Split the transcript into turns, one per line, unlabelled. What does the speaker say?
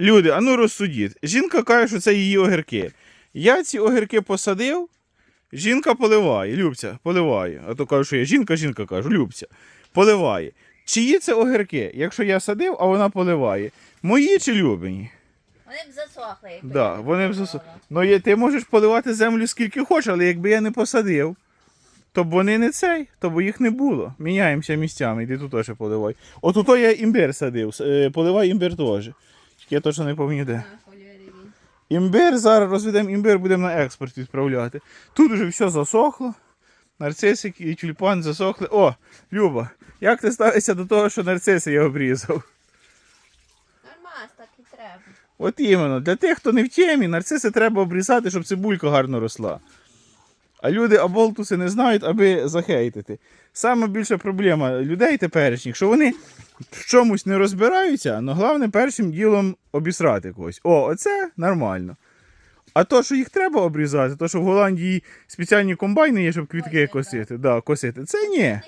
Люди, а ну розсудіть. Жінка каже, що це її огірки. Я ці огірки посадив, жінка поливає. Любця, поливає. А то кажу, що я жінка, жінка кажу, Любця, поливає. Чиї це огірки? Якщо я садив, а вона поливає. Мої чи любині?
Вони б засохли. якби
Да,
я не
вони б
поливала.
засу... Ну, є- ти можеш поливати землю скільки хочеш, але якби я не посадив, то б вони не цей, то б їх не було. Міняємося місцями, іди тут теж поливай. От я імбир садив, с- е, поливай імбир теж. Тільки я точно не пам'ятаю де. Імбир, зараз розведемо імбир, будемо на експорт відправляти. Тут вже все засохло. Нарцисик і тюльпан засохли. О, Люба, як ти ставишся до того, що нарциси я обрізав?
Нормас, так і треба.
От іменно, для тих, хто не в темі, нарциси треба обрізати, щоб цибулька гарно росла. А люди аболтуси не знають, аби захейтити. Саме більша проблема людей теперішніх, що вони в чомусь не розбираються, але головне першим ділом обісрати когось. О, оце нормально. А то, що їх треба обрізати, то, що в Голландії спеціальні комбайни є, щоб квітки косити, да, косити, це ні.